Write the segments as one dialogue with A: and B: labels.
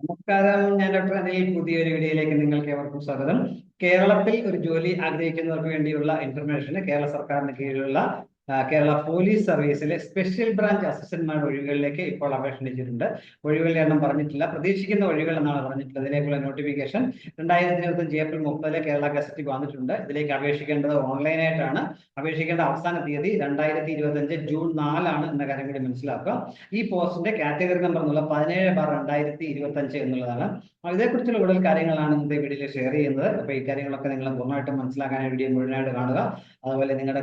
A: നമസ്കാരം. ഞാൻ ഡോക്ടർ അനിൽ പുതിയൊരു വീഡിയോയിലേക്ക് നിങ്ങൾക്ക് ഏവർക്കും സ്വാഗതം. കേരളത്തിൽ ഒരു ജോലി ആഗ്രഹിക്കുന്നവർക്ക് വേണ്ടിയുള്ള ഇൻഫർമേഷന് കേരള സർക്കാരിന് കീഴിലുള്ള കേരള പോലീസ് സർവീസിലെ സ്പെഷ്യൽ ബ്രാഞ്ച് അസിസ്റ്റന്റ്മാരുടെ ഒഴിവുകളിലേക്ക് ഇപ്പോൾ അപേക്ഷിച്ചിട്ടുണ്ട്. ക്ഷണിച്ചിട്ടുണ്ട് ഒഴിവുകളുടെ എണ്ണം പറഞ്ഞിട്ടില്ല. പ്രതീക്ഷിക്കുന്ന ഒഴിവുകൾ എന്നാണ് പറഞ്ഞിട്ടുള്ളത്. ഇതിലേക്കുള്ള നോട്ടിഫിക്കേഷൻ രണ്ടായിരത്തി ഇരുപത്തഞ്ച് ഏപ്രിൽ മുപ്പതിലെ കേരള ഗസറ്റിൽ വന്നിട്ടുണ്ട്. ഇതിലേക്ക് അപേക്ഷിക്കേണ്ടത് ഓൺലൈനായിട്ടാണ്. അപേക്ഷിക്കേണ്ട അവസാന തീയതി രണ്ടായിരത്തി ഇരുപത്തഞ്ച് ജൂൺ നാലാണ് എന്ന കാര്യം കൂടി മനസ്സിലാക്കുക. ഈ പോസ്റ്റിന്റെ കാറ്റഗറി നമ്പർ എന്നുള്ള പതിനേഴ് ബാർ രണ്ടായിരത്തി ഇരുപത്തി അഞ്ച് എന്നുള്ളതാണ് ഇതേക്കുറിച്ചുള്ള കൂടുതൽ കാര്യങ്ങളാണ് ഇന്നത്തെ വീഡിയോയിൽ ഷെയർ ചെയ്യുന്നത്. അപ്പൊ ഈ കാര്യങ്ങളൊക്കെ നിങ്ങൾ പൂർണമായിട്ടും മനസ്സിലാക്കാൻ വീഡിയോ മുഴുവനായിട്ട് കാണുക. അതുപോലെ നിങ്ങളുടെ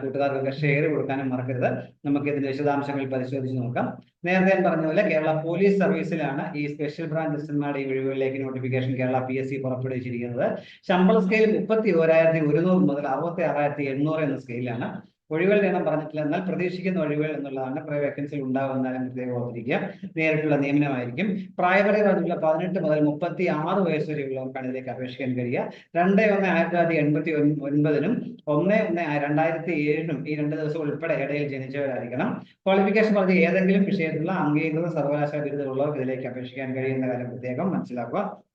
A: കൂട്ടുകാർക്കൊക്കെ ഷെയർ കൊടുക്കാനും മറക്കരുത്. നമുക്ക് ഇതിന്റെ വിശദാംശങ്ങൾ പരിശോധിച്ച് നോക്കാം. നേരത്തെ പറഞ്ഞ പോലെ കേരള പോലീസ് സർവീസിലാണ് ഈ സ്പെഷ്യൽ ബ്രാഞ്ച് അസിസ്റ്റന്മാരുടെ ഈ ഒഴിവുകളിലേക്ക് notification Kerala P S C പുറപ്പെടുവിച്ചിരിക്കുന്നത്. ശമ്പള സ്കെയിൽ മുപ്പത്തി ഓരായിരത്തി ഒരുന്നൂറ് മുതൽ അറുപത്തി ആറായിരത്തി എണ്ണൂറ് എന്ന സ്കെയിലാണ് ഒഴിവുകളുടെ എണ്ണം പറഞ്ഞിട്ടില്ല. എന്നാൽ പ്രതീക്ഷിക്കുന്ന ഒഴിവുകൾ എന്നുള്ളതാണ് പ്രൈവറ്റ് വേക്കൻസികൾ ഉണ്ടാകുന്നതാലും പ്രത്യേകം ഓർത്തിരിക്കുക. നേരിട്ടുള്ള നിയമനമായിരിക്കും. പ്രായപരിധി പറഞ്ഞിട്ടുള്ള പതിനെട്ട് മുതൽ മുപ്പത്തി ആറ് വയസ്സ് വരെയുള്ളവർക്കാണ് ഇതിലേക്ക് അപേക്ഷിക്കാൻ കഴിയുക. രണ്ട് ഒന്ന് ആയിരത്തി തൊള്ളായിരത്തി എൺപത്തി ഒൻ- ഒൻപതിനും ഒന്ന് ഒന്ന് രണ്ടായിരത്തി ഏഴിനും ഈ രണ്ട് ദിവസം ഉൾപ്പെടെ ഇടയിൽ ജനിച്ചവരായിരിക്കണം. ക്വാളിഫിക്കേഷൻ പറഞ്ഞ ഏതെങ്കിലും വിഷയത്തിലുള്ള അംഗീകൃത സർവകലാശാല ബിരുദമുള്ളവർക്ക് ഇതിലേക്ക് അപേക്ഷിക്കാൻ കഴിയുന്ന കാര്യം പ്രത്യേകം മനസ്സിലാക്കുക.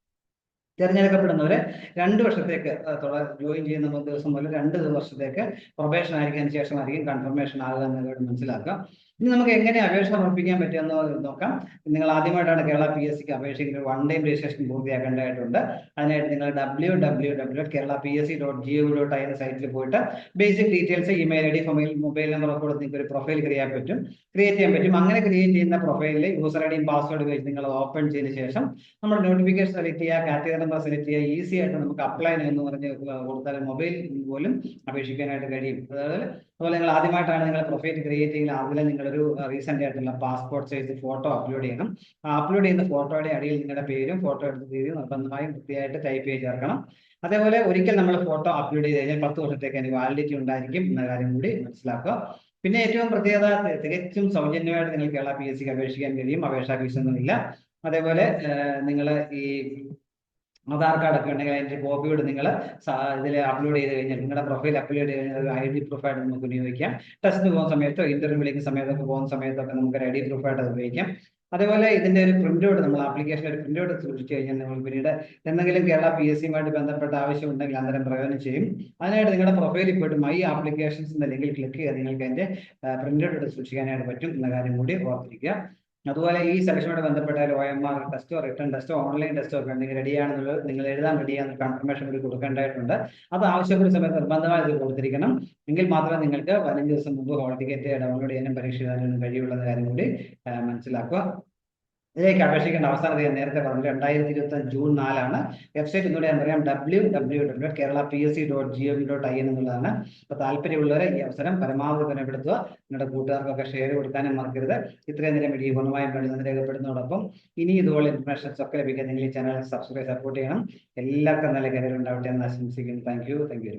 A: തിരഞ്ഞെടുക്കപ്പെടുന്നവരെ രണ്ട് വർഷത്തേക്ക് ജോയിൻ ചെയ്യുന്ന ദിവസം മുതൽ രണ്ട് വർഷത്തേക്ക് പ്രൊബേഷൻ ആയിരിക്കും ശേഷമായിരിക്കും കൺഫർമേഷൻ ആകുക എന്നുള്ളത് മനസ്സിലാക്കുക. ഇനി നമുക്ക് എങ്ങനെ അപേക്ഷ സമർപ്പിക്കാൻ പറ്റുമെന്ന് നോക്കാം. നിങ്ങൾ ആദ്യമായിട്ടാണ് കേരള പി എസ് സിക്ക് അപേക്ഷിക്കുന്നത് വൺ ഡേ രജിസ്ട്രേഷൻ പൂർത്തിയാക്കേണ്ടതായിട്ടുണ്ട്. അതിനായിട്ട് നിങ്ങൾ W W W Kerala P S C dot G O dot I എന്ന സൈറ്റിൽ പോയിട്ട് basic details email I D mobile mobile number ഒക്കെ കൊടുത്ത് നിങ്ങൾക്ക് ഒരു പ്രൊഫൈൽ ക്രിയേറ്റ് പറ്റും. ക്രിയേറ്റ് ചെയ്യാൻ പറ്റും. അങ്ങനെ ക്രിയേറ്റ് ചെയ്യുന്ന പ്രൊഫൈലിൽ യൂസർ ഐ ഡിയും പാസ്വേഡ് വെച്ച് നിങ്ങൾ ഓപ്പൺ ചെയ്തതിന് ശേഷം നമ്മുടെ നോട്ടിഫിക്കേഷൻ സെലക്ട് ചെയ്യുക കാറ്റഗറി നമ്പർ സെലക്ട് ചെയ്യുക ഈസി ആയിട്ട് നമുക്ക് അപ്ലൈ എന്ന് പറഞ്ഞ് കൊടുത്താൽ മൊബൈൽ പോലും അപേക്ഷിക്കാനായിട്ട് കഴിയും. അതായത് അതുപോലെ നിങ്ങൾ ആദ്യമായിട്ടാണ് നിങ്ങൾ പ്രൊഫൈൽ ക്രിയേറ്റ് ചെയ്യുന്നത് അതിൽ നിങ്ങളൊരു റീസെന്റ് ആയിട്ടുള്ള പാസ്പോർട്ട് സൈസ് ഫോട്ടോ അപ്ലോഡ് ചെയ്യണം. അപ്ലോഡ് ചെയ്യുന്ന ഫോട്ടോയുടെ അടിയിൽ നിങ്ങളുടെ പേരും ഫോട്ടോ എടുത്ത രീതിയും നിർബന്ധമായും വൃത്തിയായിട്ട് ടൈപ്പ് ചെയ്ത് ചേർക്കണം. അതേപോലെ ഒരിക്കൽ നമ്മൾ ഫോട്ടോ അപ്ലോഡ് ചെയ്ത് കഴിഞ്ഞാൽ പത്ത് വർഷത്തേക്ക് അതിന് വാലിഡിറ്റി ഉണ്ടായിരിക്കും എന്ന കാര്യം കൂടി മനസ്സിലാക്കുക. പിന്നെ ഏറ്റവും പ്രത്യേകത തികച്ചും സൗജന്യമായിട്ട് നിങ്ങൾ കേരള പി എസ് സിക്ക് അപേക്ഷിക്കാൻ കഴിയും. അപേക്ഷാ ഫീസ് ഒന്നുമില്ല. അതേപോലെ നിങ്ങൾ ഈ ആധാർ കാർഡ് ഒക്കെ ഉണ്ടെങ്കിൽ അതിന്റെ കോപ്പിയോട് നിങ്ങൾ ഇതിൽ അപ്ലോഡ് ചെയ്ത് കഴിഞ്ഞാൽ നിങ്ങളുടെ പ്രൊഫൈൽ അപ്ലോഡ് ചെയ്ത് കഴിഞ്ഞാൽ ഐ ഡി പ്രൂഫായിട്ട് നമുക്ക് വിനിയോഗിക്കാം ടെസ്റ്റിന് പോകുന്ന സമയത്തോ വിളിക്കുന്ന സമയത്തൊക്കെ പോകുന്ന സമയത്തൊക്കെ നമുക്ക് ഐ ഡി പ്രൂഫായിട്ട് ഉപയോഗിക്കാം. അതേപോലെ ഇതിന്റെ ഒരു പ്രിന്റ് ഔട്ട് നമ്മൾ ആപ്ലിക്കേഷൻ ഒരു പ്രിന്റ് ഔട്ട് സൂക്ഷിച്ചു കഴിഞ്ഞാൽ നമ്മൾ പിന്നീട് എന്തെങ്കിലും കേരള പി എസ് സിയുമായിട്ട് ബന്ധപ്പെട്ട ആവശ്യം ഉണ്ടെങ്കിൽ അന്നേരം പ്രയോജനം ചെയ്യും. അതിനായിട്ട് നിങ്ങളുടെ പ്രൊഫൈലിൽ പോയിട്ട് മൈ ആപ്ലിക്കേഷൻസ് എന്ന ലിങ്കിൽ ക്ലിക്ക് ചെയ്ത് നിങ്ങൾക്ക് അതിന്റെ പ്രിന്റ് ഔട്ട് സൂക്ഷിക്കാനായിട്ട് പറ്റും എന്ന കാര്യം കൂടി ഓർത്തിരിക്കുക. അതുപോലെ ഈ സെലക്ഷനോട് ബന്ധപ്പെട്ട ഒ എം ആർ ടെസ്റ്റോ റിട്ടേൺ ടെസ്റ്റോ ഓൺലൈൻ ടെസ്റ്റോ ഒക്കെ ഉണ്ടെങ്കിൽ റെഡിയാണെന്നുള്ളത് നിങ്ങൾ എഴുതാൻ റെഡിയാണെന്ന് കൺഫർമേഷൻ കൂടി കൊടുക്കേണ്ടതായിട്ടുണ്ട്. അത് ആവശ്യപ്പെടുന്ന സമയത്ത് നിർബന്ധമായി ഇത് കൊടുത്തിരിക്കണം. എങ്കിൽ മാത്രമേ നിങ്ങൾക്ക് പതിനഞ്ച് ദിവസം മുമ്പ് ഹോൾ ടിക്കറ്റ് ഡൗൺലോഡ് ചെയ്യാനും പരീക്ഷ എഴുതാനും കഴിയുള്ളൂ എന്ന കാര്യം കൂടി മനസ്സിലാക്കുക. ഇതിലേക്ക് അപേക്ഷിക്കേണ്ട അവസാന തീയതി നേരത്തെ പറഞ്ഞു രണ്ടായിരത്തി ഇരുപത്തി അഞ്ച് ജൂൺ നാലാണ് വെബ്സൈറ്റ് ഒന്നുകൂടെ ഞാൻ പറയാം W W W Kerala P S C dot G M dot I എന്നുള്ളതാണ്. അപ്പൊ താല്പര്യമുള്ളവരെ ഈ അവസരം പരമാവധി ബലപ്പെടുത്തുക. നിങ്ങളുടെ കൂട്ടുകാർക്കൊക്കെ ഷെയർ കൊടുക്കാനും മറക്കരുത്. ഇത്രയും നേരം വീഡിയോ ഗുണമായും വേണ്ടി നന്ദി രേഖപ്പെടുന്നതോടൊപ്പം ഇനി ഇതുപോലെ ഇൻഫർമേഷൻസ് ഒക്കെ ലഭിക്കാൻ നിങ്ങൾ ഈ ചാനൽ സബ്സ്ക്രൈബ് സപ്പോർട്ട് ചെയ്യണം. എല്ലാവർക്കും നല്ല കരിയർ ഉണ്ടാവട്ടെ എന്ന് ആശംസിക്കുന്നു. Thank you thank you